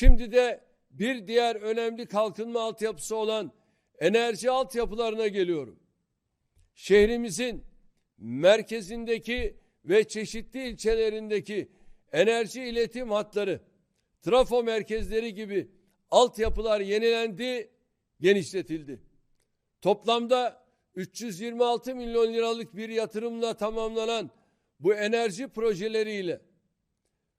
Şimdi de bir diğer önemli kalkınma altyapısı olan enerji altyapılarına geliyorum. Şehrimizin merkezindeki ve çeşitli ilçelerindeki enerji iletim hatları, trafo merkezleri gibi altyapılar yenilendi, genişletildi. Toplamda 326 milyon liralık bir yatırımla tamamlanan bu enerji projeleriyle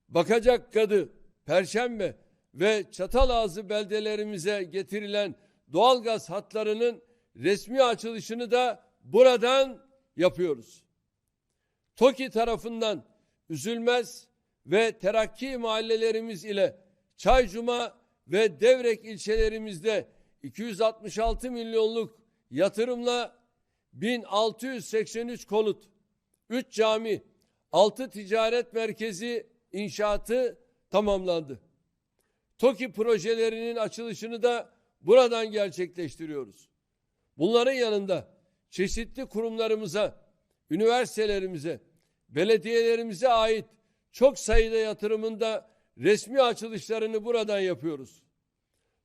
Bakacak Kadı, Perşembe ve Çatalazı beldelerimize getirilen doğalgaz hatlarının resmi açılışını da buradan yapıyoruz. TOKİ tarafından Üzülmez ve Terakki mahallelerimiz ile Çaycuma ve Devrek ilçelerimizde 266 milyonluk yatırımla 1683 konut, 3 cami, 6 ticaret merkezi inşaatı tamamlandı. TOKİ projelerinin açılışını da buradan gerçekleştiriyoruz. Bunların yanında çeşitli kurumlarımıza, üniversitelerimize, belediyelerimize ait çok sayıda yatırımında resmi açılışlarını buradan yapıyoruz.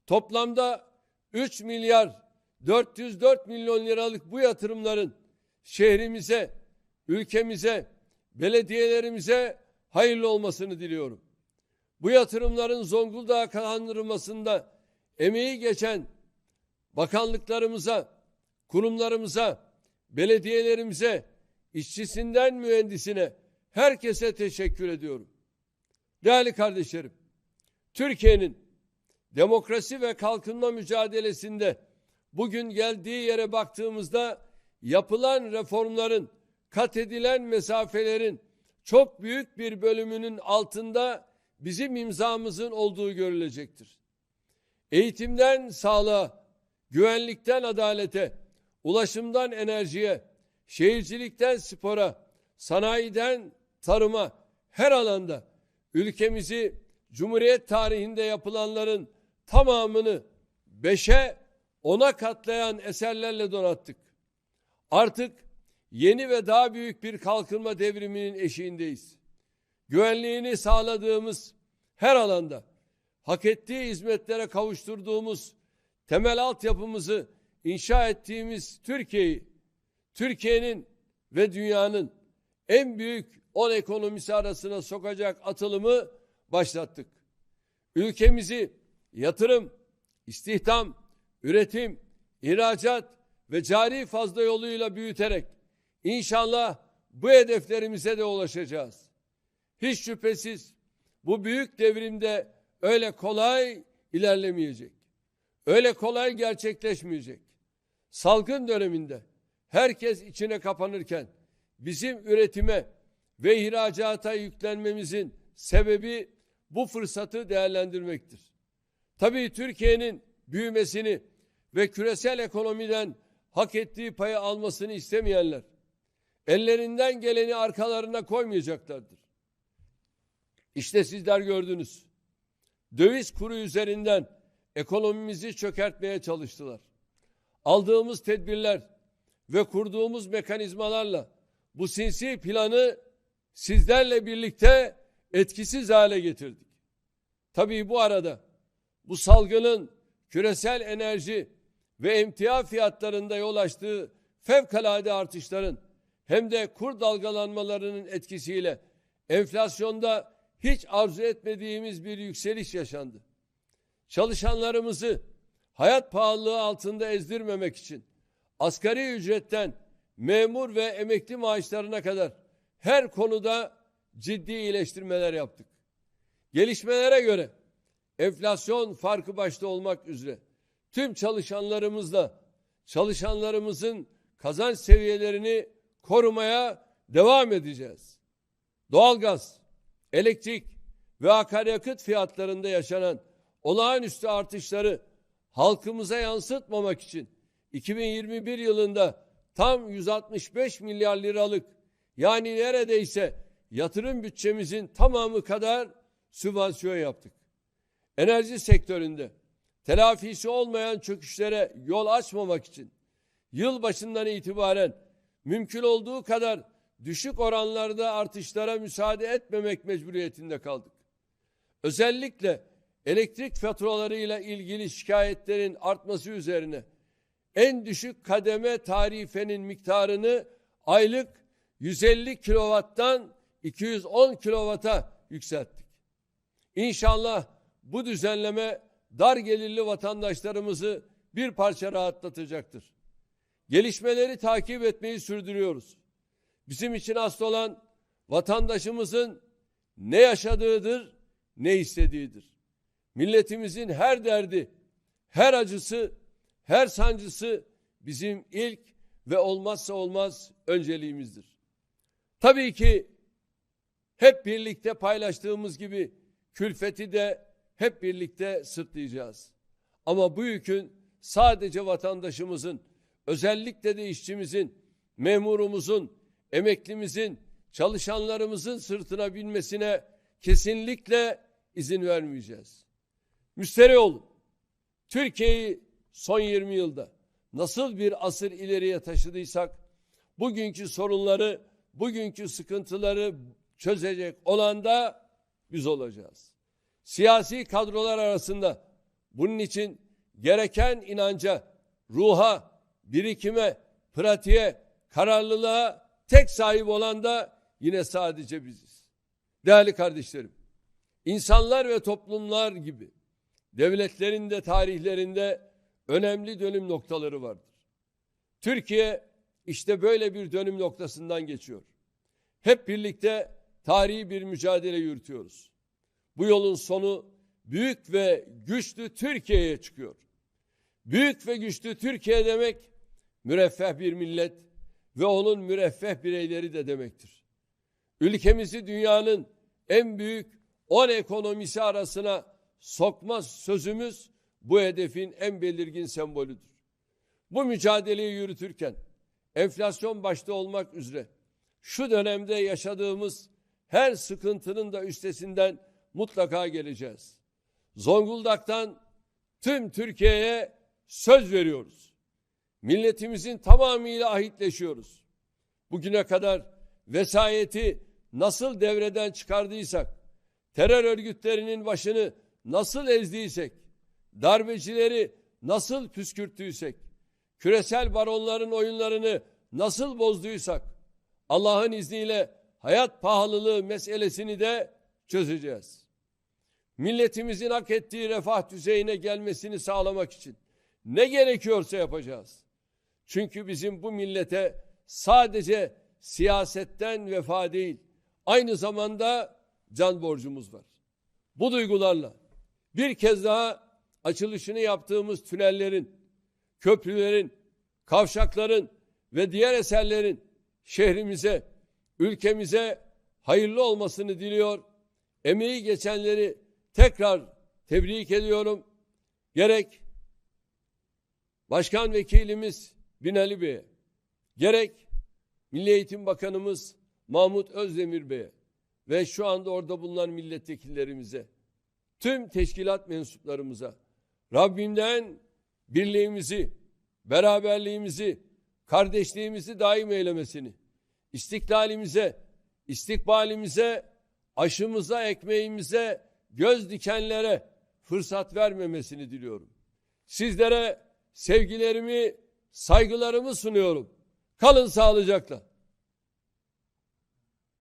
Toplamda 3 milyar 404 milyon liralık bu yatırımların şehrimize, ülkemize, belediyelerimize hayırlı olmasını diliyorum. Bu yatırımların Zonguldak kazandırılmasında emeği geçen bakanlıklarımıza, kurumlarımıza, belediyelerimize, işçisinden mühendisine, herkese teşekkür ediyorum. Değerli kardeşlerim, Türkiye'nin demokrasi ve kalkınma mücadelesinde bugün geldiği yere baktığımızda yapılan reformların, kat edilen mesafelerin çok büyük bir bölümünün altında bizim imzamızın olduğu görülecektir. Eğitimden sağlığa, güvenlikten adalete, ulaşımdan enerjiye, şehircilikten spora, sanayiden tarıma her alanda ülkemizi Cumhuriyet tarihinde yapılanların tamamını beşe ona katlayan eserlerle donattık. Artık yeni ve daha büyük bir kalkınma devriminin eşiğindeyiz. Güvenliğini sağladığımız her alanda hak ettiği hizmetlere kavuşturduğumuz temel altyapımızı inşa ettiğimiz Türkiye'yi Türkiye'nin ve dünyanın en büyük 10 ekonomisi arasına sokacak atılımı başlattık. Ülkemizi yatırım, istihdam, üretim, ihracat ve cari fazla yoluyla büyüterek inşallah bu hedeflerimize de ulaşacağız. Hiç şüphesiz bu büyük devrimde öyle kolay ilerlemeyecek. Öyle kolay gerçekleşmeyecek. Salgın döneminde herkes içine kapanırken bizim üretime ve ihracata yüklenmemizin sebebi bu fırsatı değerlendirmektir. Tabii Türkiye'nin büyümesini ve küresel ekonomiden hak ettiği payı almasını istemeyenler ellerinden geleni arkalarına koymayacaklardır. İşte sizler gördünüz. Döviz kuru üzerinden ekonomimizi çökertmeye çalıştılar. Aldığımız tedbirler ve kurduğumuz mekanizmalarla bu sinsi planı sizlerle birlikte etkisiz hale getirdik. Tabii bu arada bu salgının küresel enerji ve emtia fiyatlarında yol açtığı fevkalade artışların hem de kur dalgalanmalarının etkisiyle enflasyonda hiç arzu etmediğimiz bir yükseliş yaşandı. Çalışanlarımızı hayat pahalılığı altında ezdirmemek için asgari ücretten memur ve emekli maaşlarına kadar her konuda ciddi iyileştirmeler yaptık. Gelişmelere göre enflasyon farkı başta olmak üzere tüm çalışanlarımızla çalışanlarımızın kazanç seviyelerini korumaya devam edeceğiz. Doğalgaz, elektrik ve akaryakıt fiyatlarında yaşanan olağanüstü artışları halkımıza yansıtmamak için 2021 yılında tam 165 milyar liralık yani neredeyse yatırım bütçemizin tamamı kadar sübvansiyon yaptık. Enerji sektöründe telafisi olmayan çöküşlere yol açmamak için yıl başından itibaren mümkün olduğu kadar düşük oranlarda artışlara müsaade etmemek mecburiyetinde kaldık. Özellikle elektrik faturalarıyla ilgili şikayetlerin artması üzerine en düşük kademe tarifenin miktarını aylık 150 kilovattan 210 kilovata yükselttik. İnşallah bu düzenleme dar gelirli vatandaşlarımızı bir parça rahatlatacaktır. Gelişmeleri takip etmeyi sürdürüyoruz. Bizim için asıl olan vatandaşımızın ne yaşadığıdır, ne istediğidir. Milletimizin her derdi, her acısı, her sancısı bizim ilk ve olmazsa olmaz önceliğimizdir. Tabii ki hep birlikte paylaştığımız gibi külfeti de hep birlikte sırtlayacağız. Ama bu yükün sadece vatandaşımızın, özellikle de işçimizin, memurumuzun, emeklimizin, çalışanlarımızın sırtına binmesine kesinlikle izin vermeyeceğiz. Müsterih olun. Türkiye'yi son 20 yılda nasıl bir asır ileriye taşıdıysak bugünkü sorunları, bugünkü sıkıntıları çözecek olan da biz olacağız. Siyasi kadrolar arasında bunun için gereken inanca, ruha, birikime, pratiğe, kararlılığa tek sahip olan da yine sadece biziz. Değerli kardeşlerim, insanlar ve toplumlar gibi devletlerin de tarihlerinde önemli dönüm noktaları vardır. Türkiye işte böyle bir dönüm noktasından geçiyor. Hep birlikte tarihi bir mücadele yürütüyoruz. Bu yolun sonu büyük ve güçlü Türkiye'ye çıkıyor. Büyük ve güçlü Türkiye demek müreffeh bir millet ve onun müreffeh bireyleri de demektir. Ülkemizi dünyanın en büyük 10 ekonomisi arasına sokma sözümüz bu hedefin en belirgin sembolüdür. Bu mücadeleyi yürütürken enflasyon başta olmak üzere şu dönemde yaşadığımız her sıkıntının da üstesinden mutlaka geleceğiz. Zonguldak'tan tüm Türkiye'ye söz veriyoruz. Milletimizin tamamıyla ahitleşiyoruz. Bugüne kadar vesayeti nasıl devreden çıkardıysak, terör örgütlerinin başını nasıl ezdiysek, darbecileri nasıl püskürttüysek, küresel baronların oyunlarını nasıl bozduysak, Allah'ın izniyle hayat pahalılığı meselesini de çözeceğiz. Milletimizin hak ettiği refah düzeyine gelmesini sağlamak için ne gerekiyorsa yapacağız. Çünkü bizim bu millete sadece siyasetten vefa değil, aynı zamanda can borcumuz var. Bu duygularla bir kez daha açılışını yaptığımız tünellerin, köprülerin, kavşakların ve diğer eserlerin şehrimize, ülkemize hayırlı olmasını diliyor. Emeği geçenleri tekrar tebrik ediyorum. Gerek Başkan Vekilimiz Binali Bey'e, gerek Milli Eğitim Bakanımız Mahmut Özdemir Bey'e ve şu anda orada bulunan milletvekillerimize, tüm teşkilat mensuplarımıza Rabbimden birliğimizi, beraberliğimizi, kardeşliğimizi daim eylemesini, istiklalimize, istikbalimize, aşımıza, ekmeğimize, göz dikenlere fırsat vermemesini diliyorum. Sizlere sevgilerimi, saygılarımı sunuyorum. Kalın sağlıcakla.